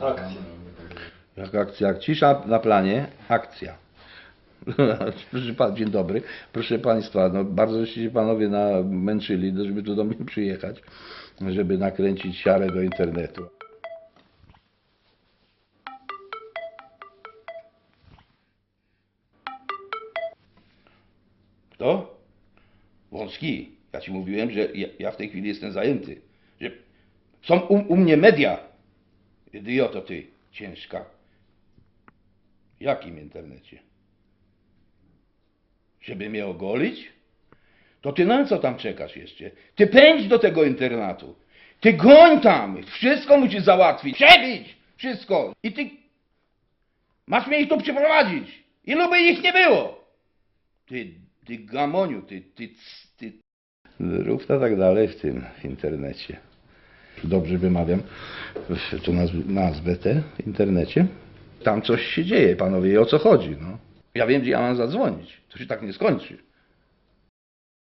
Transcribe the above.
Akcja. Jak akcja, jak cisza na planie, akcja. Proszę pan, dzień dobry. Proszę Państwa, no bardzo się Panowie namęczyli, no, żeby tu do mnie przyjechać, żeby nakręcić siarę do internetu. Kto? Wąski. Ja Ci mówiłem, że ja, ja w tej chwili jestem zajęty. Że są u, u mnie media. Idioto ty, ciężka. Jakim internecie? Żeby mnie ogolić? To ty na co tam czekasz jeszcze? Ty pędź do tego internatu. Ty goń tam. Wszystko musisz załatwić. Przebić. Wszystko. I ty masz mnie ich tu przyprowadzić. Ilu by ich nie było? Ty, ty gamoniu, ty, ty, ty. To tak dalej w tym internecie. Dobrze wymawiam w- tu nazw- nazwę tę w internecie. Tam coś się dzieje, panowie, i o co chodzi, no. Ja wiem, gdzie ja mam zadzwonić. To się tak nie skończy.